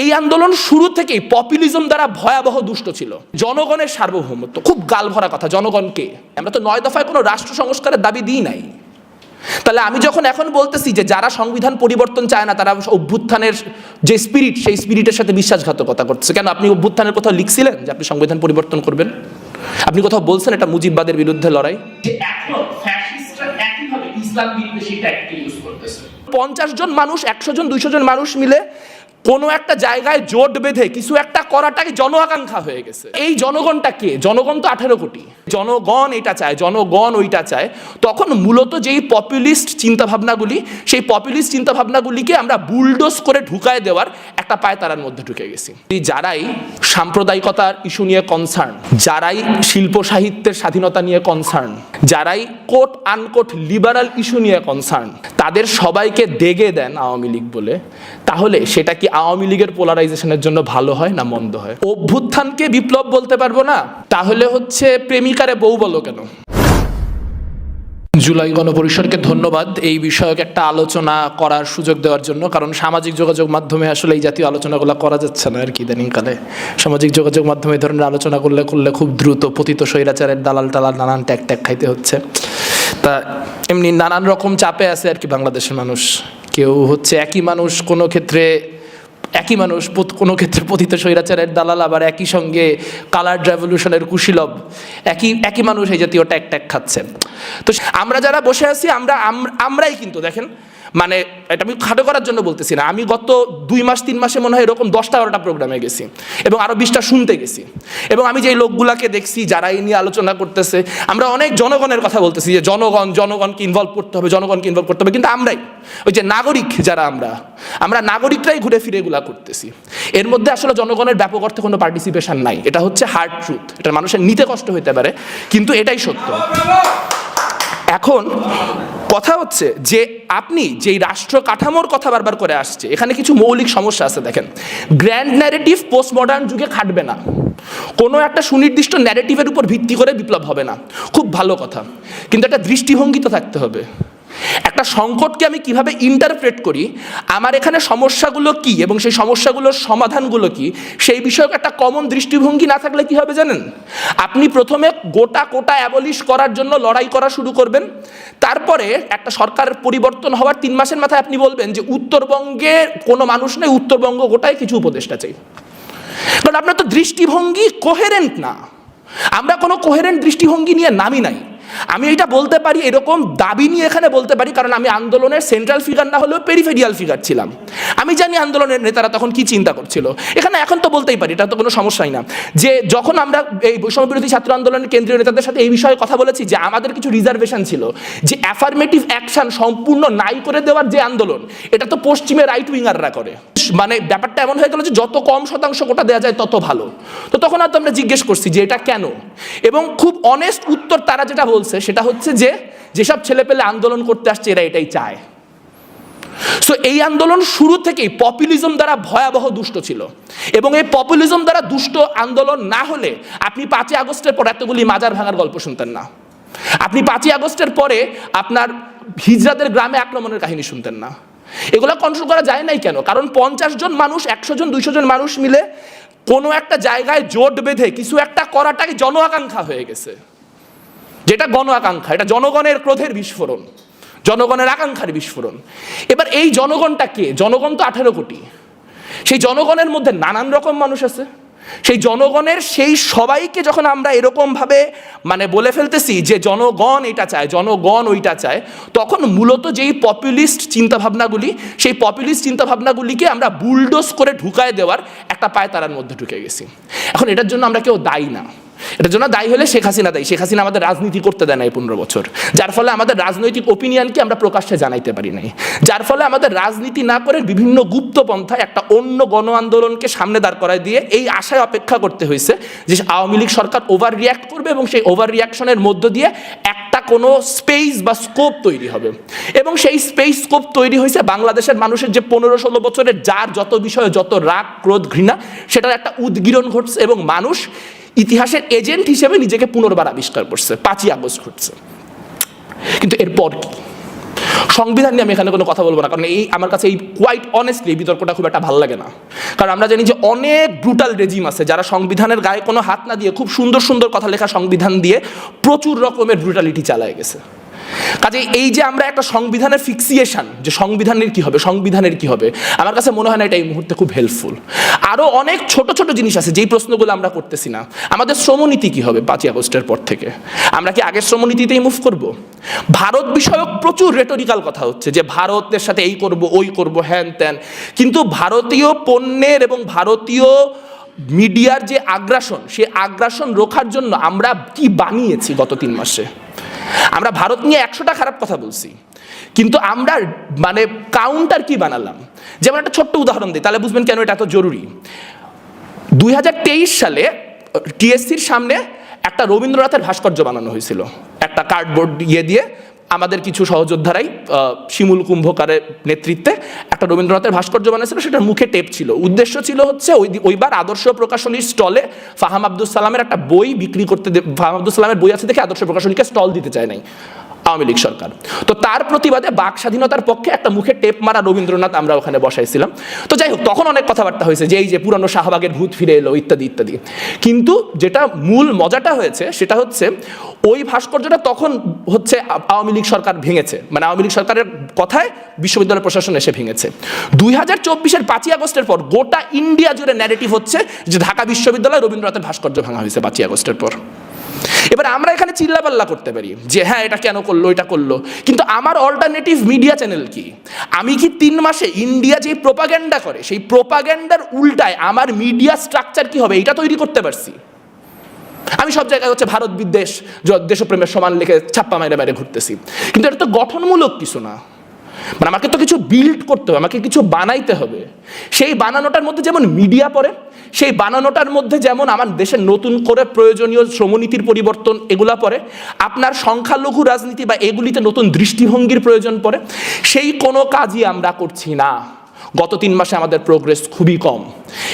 এই আন্দোলন শুরু থেকেই পপুলিজম দ্বারা ভয়াবহ দুষ্ট ছিল। জনগণের সার্বভৌমত্ব খুব গাল ভরা কথা জনগণকে। আমরা তো নয় দফায় কোনো রাষ্ট্র সংস্কারের দাবি দিই নাই। তাহলে আমি যখন এখন বলতেছি যে যারা সংবিধান পরিবর্তন চায় না তারা অভ্যুত্থানের যে স্পিরিট সেই স্পিরিটের সাথে বিশ্বাসঘাতকতা করছে কেন আপনি অভ্যুত্থানের কোথাও লিখছিলেন যে আপনি সংবিধান পরিবর্তন করবেন? আপনি কোথাও বলছেন এটা মুজিববাদের বিরুদ্ধে লড়াই? করতেছে। পঞ্চাশ জন মানুষ একশো জন দুইশো জন মানুষ মিলে কোনো একটা জায়গায় জোট বেঁধে কিছু একটা করাটাই জন আকাঙ্ক্ষা হয়ে গেছে। এই জনগণটা কে? জনগণ তো আঠেরো কোটি। জনগণ এটা চায়, জনগণ ওইটা চায়। তখন মূলত যেই পপুলিস্ট চিন্তাভাবনাগুলি, সেই পপুলিস্ট চিন্তাভাবনাগুলিকে আমরা বুলডোজ করে ঢুকায় দেওয়ার একটা পায়তারার মধ্যে ঢুকে গেছি। যারাই সাম্প্রদায়িকতার ইস্যু নিয়ে কনসার্ন যারাই শিল্প সাহিত্যের স্বাধীনতা নিয়ে কনসার্ন যারাই কোট আনকোট লিবারাল ইস্যু নিয়ে কনসার্ন তাদের সবাইকে দেগে দেন আওয়ামী লীগ বলে। তাহলে সেটা কি আওয়ামী লীগের পোলারাইজেশনের জন্য ভালো হয় না মন্দ হয়। অভ্যুত্থানকে বিপ্লব বলতে পারব না, তাহলে হচ্ছে প্রেমিকারে বউ বলো কেন? জুলাই গণপরিষদকে ধন্যবাদ এই বিষয়ক একটা আলোচনা করার সুযোগ দেওয়ার জন্য, কারণ সামাজিক যোগাযোগ মাধ্যমে আসলে এই জাতীয় আলোচনাগুলো করা যাচ্ছে না আর কি ইদানিংকালে। সামাজিক যোগাযোগ মাধ্যমে এই ধরনের আলোচনা করলে করলে খুব দ্রুত পতিত স্বৈরাচারের দালাল টালাল নানান ট্যাগ ট্যাগ খাইতে হচ্ছে। তা এমনি নানান রকম চাপে আছে আর কি বাংলাদেশের মানুষ। কেউ হচ্ছে একই মানুষ কোনো ক্ষেত্রে একই মানুষ কোনো ক্ষেত্রে পতিত স্বৈরাচারের দালাল, আবার একই সঙ্গে কালার রেভলিউশনের কুশীলব। একই একই মানুষ এই জাতীয় ট্যাক ট্যাক খাচ্ছে। তো আমরা যারা বসে আছি, আমরা আমরাই কিন্তু, দেখেন মানে এটা আমি খাটো করার জন্য বলতেছি না। আমি গত দুই মাস, তিন মাসে মনে হয় এরকম দশটা, বারোটা প্রোগ্রামে গেছি এবং আরও বিশটা শুনতে গেছি। এবং আমি যেই লোকগুলাকে দেখছি, যারা এই নিয়ে আলোচনা করতেছে, আমরা অনেক জনগণের কথা বলতেছি যে, জনগণ, জনগণকে ইনভলভ করতে হবে, জনগণকে ইনভলভ করতে হবে। কিন্তু আমরাই, ওই যে নাগরিক যারা আমরা আমরা নাগরিকরাই ঘুরে ফিরে এগুলা করতেছি। এর মধ্যে আসলে জনগণের ব্যাপক অর্থে কোনো পার্টিসিপেশন নাই। এটা হচ্ছে হার্ড ট্রুথ এটা মানুষের নিতে কষ্ট হতে পারে, কিন্তু এটাই সত্য। এখন কথা হচ্ছে যে আপনি যেই রাষ্ট্র কাঠামোর কথা বারবার করে আসছে, এখানে কিছু মৌলিক সমস্যা আছে দেখেন। গ্র্যান্ড ন্যারেটিভ পোস্ট মডার্ন যুগে খাটবে না। কোনো একটা সুনির্দিষ্ট ন্যারেটিভের উপর ভিত্তি করে বিপ্লব হবে না। খুব ভালো কথা। কিন্তু একটা দৃষ্টিভঙ্গি তো থাকতে হবে। একটা সংকটকে আমি কীভাবে ইন্টারপ্রেট করি? আমার এখানে সমস্যাগুলো কি এবং সেই সমস্যাগুলোর সমাধানগুলো কি? সেই বিষয়ক একটা কমন দৃষ্টিভঙ্গি না থাকলে কি হবে জানেন? আপনি প্রথমে গোটা কোটা অ্যাবলিশ করার জন্য লড়াই করা শুরু করবেন। তারপরে একটা সরকারের পরিবর্তন হওয়ার তিন মাসের মাথায় আপনি বলবেন যে উত্তরবঙ্গে কোনো মানুষ নেই, উত্তরবঙ্গ গোটায় কিছু উপদেষ্টা চাই। কারণ আপনার তো দৃষ্টিভঙ্গি কোহেরেন্ট না। আমরা কোনো কোহেরেন্ট দৃষ্টিভঙ্গি নিয়ে নামি নাই। আমি এটা বলতে পারি, এরকম দাবি নিয়ে এখানে বলতে পারি, কারণ আমি আন্দোলনের সেন্ট্রাল ফিগার না হলেও পেরিফেরিয়াল ফিগার ছিলাম। আমি জানি আন্দোলনের নেতারা তখন কি চিন্তা করছিল। এখানে এখন তো বলতেই পারি, এটা তো কোনো সমস্যাই না। যে যখন আমরা এই বৈষম্য বিরোধী ছাত্র আন্দোলনের কেন্দ্রীয় নেতাদের সাথে এই বিষয়ে কথা বলেছি, যে আমাদের কিছু রিজার্ভেশন ছিল, যে অ্যাফার্মেটিভ অ্যাকশন সম্পূর্ণ নাই করে দেওয়ার যে আন্দোলন, এটা তো পশ্চিমে রাইট উইঙ্গাররা করে। মানে ব্যাপারটা এমন হয়ে গেল যে যত কম শতাংশ কোটা দেওয়া যায়, তত ভালো। তো তখন হয়তো আমরা জিজ্ঞেস করছি যে এটা কেন? এবং খুব অনেস্ট উত্তর তারা যেটা বলছে, সেটা হচ্ছে যে, যেসব ছেলেপেলে আন্দোলন করতে আসছে, এরা এটাই চায়। সো এই আন্দোলন শুরু থেকেই পপুলিজম দ্বারা ভয়াবহ দুষ্ট ছিল। এবং এই পপুলিজম দ্বারা দুষ্ট আন্দোলন না হলে আপনি পাঁচই আগস্টের পর এতগুলি মাজার ভাঙার গল্প শুনতেন না। আপনি পাঁচই আগস্টের পরে আপনার হিজরাদের গ্রামে আক্রমণের কাহিনী শুনতেন না। এগুলো কন্ট্রোল করা যায় নাই কেন? কারণ পঞ্চাশ জন মানুষ, একশো জন, দুইশো জন মানুষ মিলে কোনো একটা জায়গায় জোট বেঁধে কিছু একটা করাটাই জন আকাঙ্ক্ষা হয়ে গেছে। যেটা গণ আকাঙ্ক্ষা, এটা জনগণের ক্রোধের বিস্ফোরণ, জনগণের আকাঙ্ক্ষার বিস্ফোরণ। এবার এই জনগণটা কে? জনগণ তো আঠেরো কোটি। সেই জনগণের মধ্যে নানান রকম মানুষ আছে। সেই জনগণের সেই সবাইকে যখন আমরা এরকমভাবে মানে বলে ফেলতেছি যে জনগণ এটা চায়, জনগণ ওইটা চায়, তখন মূলত যেই পপুলিস্ট চিন্তাভাবনাগুলি, সেই পপুলিস্ট চিন্তাভাবনাগুলিকে আমরা বুলডোজ করে ঢুকায় দেওয়ার একটা পায়তারার মধ্যে ঢুকে গেছি। এখন এটার জন্য আমরা কেউ দায়ী না। এটার জন্য দায়ী হলে শেখ হাসিনা দায়ী। শেখ হাসিনা আমাদের রাজনীতি করতে দেয় না এই পনেরো বছর। যার ফলে আমাদের রাজনৈতিক ওপিনিয়নকে আমরা প্রকাশ্যে জানাইতে পারি নাই। যার ফলে আমাদের রাজনীতি না করে বিভিন্ন গুপ্ত পন্থায় একটা অন্য গণ আন্দোলনকে সামনে দাঁড় করায় দিয়ে এই আশায় অপেক্ষা করতে হয়েছে যে আওয়ামী লীগ সরকার ওভার রিয়াক্ট করবে এবং সেই ওভার রিয়াকশনের মধ্য দিয়ে একটা কোনো স্পেস বা স্কোপ তৈরি হবে। এবং সেই স্পেস স্কোপ তৈরি হয়েছে বাংলাদেশের মানুষের যে পনেরো ষোলো বছরের যার যত বিষয়ে যত রাগ, ক্রোধ, ঘৃণা, সেটার একটা উদ্গীরণ ঘটছে এবং মানুষ ইতিহাসের এজেন্ট হিসেবে নিজেকে পুনর্বার আবিষ্কার করছে, পাঁচই আগস্ট ঘটছে। কিন্তু এরপর কি? সংবিধান নিয়ে আমি এখানে কোনো কথা বলব না, কারণ এই আমার কাছে এই কোয়াইট অনেস্টলি এই বিতর্কটা খুব একটা ভালো লাগে না। কারণ আমরা জানি যে অনেক ব্রুটাল রেজিম আছে যারা সংবিধানের গায়ে কোনো হাত না দিয়ে খুব সুন্দর সুন্দর কথা লেখা সংবিধান দিয়ে প্রচুর রকমের ব্রুটালিটি চালায় গেছে। কাজে এই যে আমরা একটা সংবিধানের ফিক্সিয়েশন যে সংবিধানের কি হবে, সংবিধানের কি হবে, আমার কাছে মনে হয় না এটা এই মুহূর্তে খুব হেল্পফুল আরও অনেক ছোট ছোট জিনিস আছে, যেই প্রশ্নগুলো আমরা করতেছি না। আমাদের শ্রমনীতি কি হবে পাঁচই আগস্টের পর থেকে? আমরা কি আগের শ্রমনীতিতেই মুভ করব? ভারত বিষয়ক প্রচুর রেটরিক্যাল কথা হচ্ছে যে, ভারতের সাথে এই করব, ওই করব, হ্যান ত্যান। কিন্তু ভারতীয় পণ্যের এবং ভারতীয় মিডিয়ার যে আগ্রাসন, সে আগ্রাসন রোখার জন্য আমরা কি বানিয়েছি গত তিন মাসে? আমরা ভারত নিয়ে একশোটা খারাপ কথা বলছি। কিন্তু আমরা মানে কাউন্টার কি বানালাম? যেমন একটা ছোট্ট উদাহরণ দিই, তাহলে বুঝবেন কেন এটা এত জরুরি। দুই হাজার তেইশ সালে টিএসসির সামনে একটা রবীন্দ্রনাথের ভাস্কর্য বানানো হয়েছিল। একটা কার্ডবোর্ড ইয়ে দিয়ে আমাদের কিছু সহযোদ্ধারাই শিমুল কুম্ভকারের নেতৃত্বে একটা রবীন্দ্রনাথের ভাস্কর্য বানিয়েছিল, সেটার মুখে টেপ ছিল। উদ্দেশ্য ছিল হচ্ছে ওই ওইবার আদর্শ প্রকাশনীর স্টলে ফাহাম আব্দুল সালামের একটা বই বিক্রি করতে ফাহাম আব্দুল সালামের বই আছে দেখে আদর্শ প্রকাশনীকে স্টল দিতে চায় নাই। আওয়ামী লীগ সরকার। তো তার প্রতিবাদে বাক স্বাধীনতার পক্ষে একটা মুখে টেপ মারা রবীন্দ্রনাথ আমরা ওখানে বসাইছিলাম। তো যাই হোক, তখন অনেক কথাবার্তা হয়েছে যে এই যে পুরানো শাহবাগের ভূত ফিরে এলো, ইত্যাদি ইত্যাদি। কিন্তু যেটা মূল মজাটা হয়েছে সেটা হচ্ছে ওই ভাস্কর্যটা তখন হচ্ছে আওয়ামী লীগ সরকার ভেঙেছে। মানে আওয়ামী লীগ সরকারের কথায় বিশ্ববিদ্যালয় প্রশাসন এসে ভেঙেছে। দুই হাজার চব্বিশের পাঁচই আগস্টের পর গোটা ইন্ডিয়া জুড়ে ন্যারেটিভ হচ্ছে যে ঢাকা বিশ্ববিদ্যালয় রবীন্দ্রনাথের ভাস্কর্য ভাঙা হয়েছে পাঁচই আগস্টের পর। এবার আমরা এখানে চিল্লাপাল্লা করতে পারি যে হ্যাঁ এটা কেন করল এটা করল? কিন্তু আমার অল্টারনেটিভ মিডিয়া চ্যানেল কি? আমি কি তিন মাসে ইন্ডিয়া যে প্রোপাগ্যান্ডা করে, সেই প্রোপাগ্যান্ডার উল্টায় আমার মিডিয়া স্ট্রাকচার কি হবে? এটা তৈরি করতে পারছি। আমি সব জায়গায় হচ্ছে ভারত বিদ্বেষ দেশপ্রেমের সমান লিখে ছাপ্পা মাইরে বাইরে ঘুরতেছি। কিন্তু এটা তো গঠনমূলক কিছু না। মানে আমাকে তো কিছু বিল্ড করতে হবে, আমাকে কিছু বানাইতে হবে। সেই বানানোটার মধ্যে যেমন মিডিয়া পড়ে সেই বানানোটার মধ্যে যেমন আমার দেশের নতুন করে প্রয়োজনীয় শ্রমনীতির পরিবর্তন এগুলা পড়ে, আপনার সংখ্যালঘু রাজনীতি বা এগুলিতে নতুন দৃষ্টিভঙ্গির প্রয়োজন পড়ে, সেই কোনো কাজই আমরা করছি না। গত তিন মাসে আমাদের প্রোগ্রেস খুবই কম।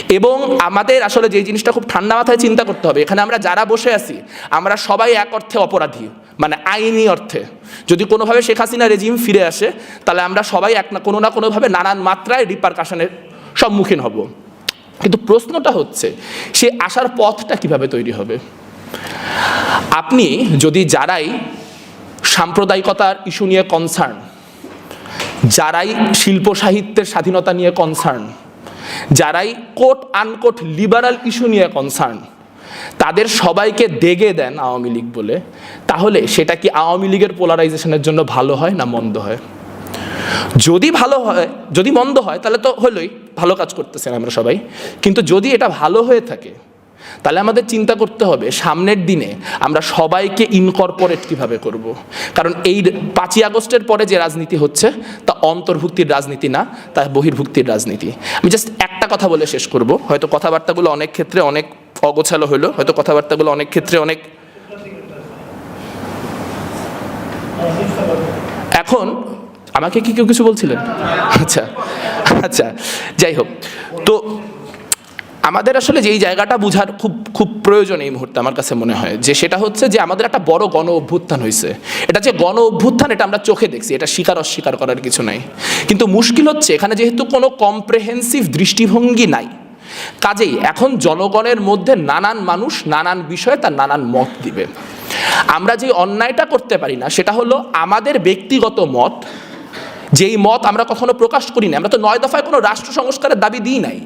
এবং আমাদের আসলে যে জিনিসটা খুব ঠান্ডা মাথায় চিন্তা করতে হবে, এখানে আমরা যারা বসে আছি, আমরা সবাই এক অর্থে অপরাধী মানে আইনি অর্থে। যদি কোনোভাবে শেখ হাসিনা রেজিম ফিরে আসে, তাহলে আমরা সবাই এক না, কোনো না কোনোভাবে নানান মাত্রায় রিপারকাশনের সম্মুখীন হব। কিন্তু প্রশ্নটা হচ্ছে, সে আসার পথটা কীভাবে তৈরি হবে? আপনি যদি যারাই সাম্প্রদায়িকতার ইস্যু নিয়ে কনসার্ন যারাই শিল্প সাহিত্যের স্বাধীনতা নিয়ে কনসার্ন যারাই কোট আনকোট লিবারাল ইস্যু নিয়ে কনসার্ন তাদের সবাইকে দেগে দেন আওয়ামী লীগ বলে, তাহলে সেটা কি আওয়ামী লীগের পোলারাইজেশনের জন্য ভালো হয় না মন্দ হয়? যদি ভালো হয়, যদি মন্দ হয়, তাহলে তো হলোই। ভালো কাজ করতেছেন আমরা সবাই। কিন্তু যদি এটা ভালো হয়ে থাকে, তাহলে আমাদের চিন্তা করতে হবে সামনের দিনে আমরা সবাইকে ইনকর্পোরেট কীভাবে করব। কারণ এই পাঁচই আগস্টের পরে যে রাজনীতি হচ্ছে, তা অন্তর্ভুক্তির রাজনীতি না, তা বহির্ভুক্তির রাজনীতি। আমি জাস্ট একটা কথা বলে শেষ করব। হয়তো কথাবার্তাগুলো অনেক ক্ষেত্রে অনেক অগোছালো হলো, হয়তো কথাবার্তাগুলো অনেক ক্ষেত্রে অনেক এখন আমাকে কি কেউ কিছু বলছিলেন? আচ্ছা। আচ্ছা যাই হোক। তো আমাদের আসলে যেই জায়গাটা বোঝার খুব খুব প্রয়োজন এই মুহূর্তে আমার কাছে মনে হয়, যে সেটা হচ্ছে যে আমাদের একটা বড় গণ অভ্যুত্থান হয়েছে এটা যে গণ অভ্যুত্থান, এটা আমরা চোখে দেখছি, এটা স্বীকার অস্বীকার করার কিছু নাই। কিন্তু মুশকিল হচ্ছে, এখানে যেহেতু কোনো কম্প্রেহেন্সিভ দৃষ্টিভঙ্গি নাই, কাজেই এখন জনগণের মধ্যে নানান মানুষ নানান বিষয়ে তার নানান মত দিবে। আমরা যে অন্যায়টা করতে পারি না, সেটা হলো আমাদের ব্যক্তিগত মত যেই মত আমরা কখনো প্রকাশ করি না আমরা তো নয় দফায় কোনো রাষ্ট্র সংস্কারের দাবি দিই নাই।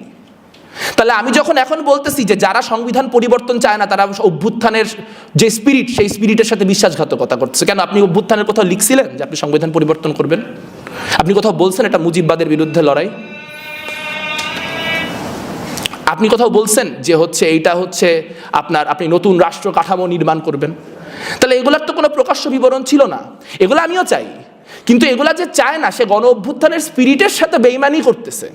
তাহলে আমি যখন এখন বলতেছি যে যারা সংবিধান পরিবর্তন চায় না, তারা অভ্যুত্থানের যে স্পিরিট সেই স্পিরিটের সাথে বিশ্বাসঘাতকতা করছে কেন আপনি অভ্যুত্থানের কোথাও লিখছিলেন যে আপনি সংবিধান পরিবর্তন করবেন? আপনি কোথাও বলছেন এটা মুজিববাদের বিরুদ্ধে লড়াই? আপনি কোথাও বলছেন যে হচ্ছে এইটা হচ্ছে আপনার, আপনি নতুন রাষ্ট্র কাঠামো নির্মাণ করবেন? তাহলে এগুলার তো কোনো প্রকাশ্য বিবরণ ছিল না। এগুলো আমিও চাই। কিন্তু এগুলা যে চায় না, সে গণ অভ্যুত্থানের স্পিরিটের সাথে বেইমানি করতেছে।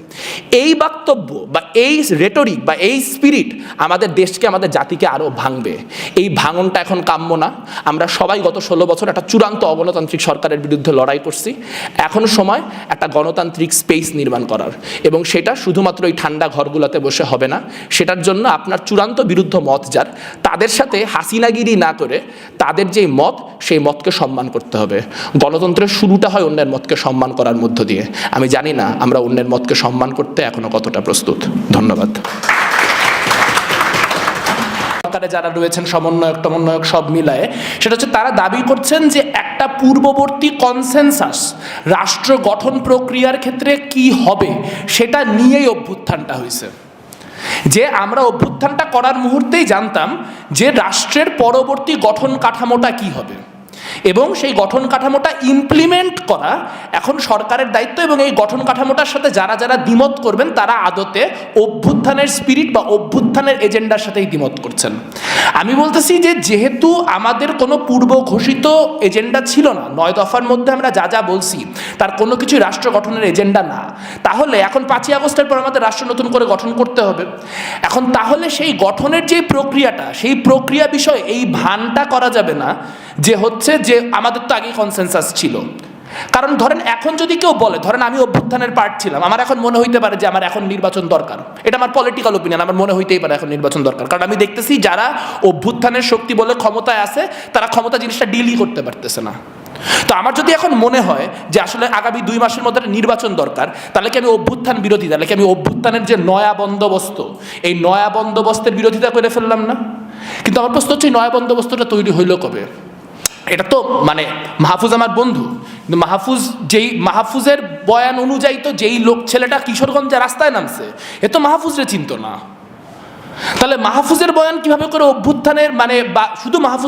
এই বক্তব্য বা এই রেটরিক বা এই স্পিরিট আমাদের দেশকে, আমাদের জাতিকে আরও ভাঙবে। এই ভাঙনটা এখন কাম্য না। আমরা সবাই গত ষোলো বছর একটা চূড়ান্ত অগণতান্ত্রিক সরকারের বিরুদ্ধে লড়াই করছি। এখন সময় একটা গণতান্ত্রিক স্পেস নির্মাণ করার। এবং সেটা শুধুমাত্র এই ঠান্ডা ঘরগুলোতে বসে হবে না, সেটার জন্য আপনার চূড়ান্ত বিরুদ্ধ মত যার, তাদের সাথে হাসিনাগিরি না করে তাদের যেই মত, সেই মতকে সম্মান করতে হবে। গণতন্ত্রের শুরুটা হয় অন্যের মতকে সম্মান করার মধ্য দিয়ে? আমি জানি না আমরা অন্যের মতকে সম্মান করতে এখনও কতটা প্রস্তুত। ধন্যবাদ। সরকারে যারা রয়েছেন সমন্বয়ক টমন্বয়ক সব মিলায়ে, সেটা হচ্ছে তারা দাবি করছেন যে একটা পূর্ববর্তী কনসেনসাস রাষ্ট্র গঠন প্রক্রিয়ার ক্ষেত্রে কি হবে, সেটা নিয়েই অভ্যুত্থানটা হয়েছে। যে আমরা অভ্যুত্থানটা করার মুহূর্তেই জানতাম যে রাষ্ট্রের পরবর্তী গঠন কাঠামোটা কি হবে। এবং সেই গঠন কাঠামোটা ইমপ্লিমেন্ট করা এখন সরকারের দায়িত্ব এবং এই গঠন কাঠামোটার সাথে যারা যারা দ্বিমত করবেন, তারা আদতে অভ্যুত্থানের স্পিরিট বা অভ্যুত্থানের এজেন্ডার সাথেই দ্বিমত করছেন। আমি বলতেছি যে যেহেতু আমাদের কোনো পূর্ব ঘোষিত এজেন্ডা ছিল না, নয় দফার মধ্যে আমরা যা যা বলছি, তার কোনো কিছু রাষ্ট্র গঠনের এজেন্ডা না। তাহলে এখন পাঁচই আগস্টের পর আমাদের রাষ্ট্র নতুন করে গঠন করতে হবে। এখন তাহলে সেই গঠনের যে প্রক্রিয়াটা, সেই প্রক্রিয়া বিষয়ে এই ভানটা করা যাবে না যে হচ্ছে যে আমাদের তো আগেই কনসেনসাস ছিল। কারণ ধরেন এখন যদি কেউ বলে, ধরেন আমি অভ্যুত্থানের পার্ট ছিলাম, আমার এখন মনে হইতে পারে যে আমার এখন নির্বাচন দরকার। এটা আমার পলিটিক্যাল ওপিনিয়ন আমার মনে হইতেই পারে এখন নির্বাচন দরকার। কারণ আমি দেখতেছি যারা অভ্যুত্থানের শক্তি বলে ক্ষমতায় আছে, তারা ক্ষমতা জিনিসটা ডিলই করতে পারতেছে না। তো আমার যদি এখন মনে হয় যে আসলে আগামী দুই মাসের মধ্যে নির্বাচন দরকার, তাহলে কি আমি অভ্যুত্থান বিরোধী? তাহলে কি আমি অভ্যুত্থানের যে নয়া বন্দোবস্ত, এই নয়া বন্দোবস্তের বিরোধিতা করে ফেললাম না? কিন্তু আমার প্রশ্ন হচ্ছে নয়া বন্দোবস্তটা তৈরি হইল কবে? এটা তো মানে মাহফুজ আমার বন্ধু। কিন্তু মাহফুজ যেই, মাহফুজের বয়ান অনুযায়ী তো যেই লোক ছেলেটা কিশোরগঞ্জে রাস্তায় নামছে, এ তো মাহফুজরে চিনত না। তাহলে মাহফুজের বয়ান কীভাবে করে অভ্যুত্থানের মানে বা, শুধু মাহফুজ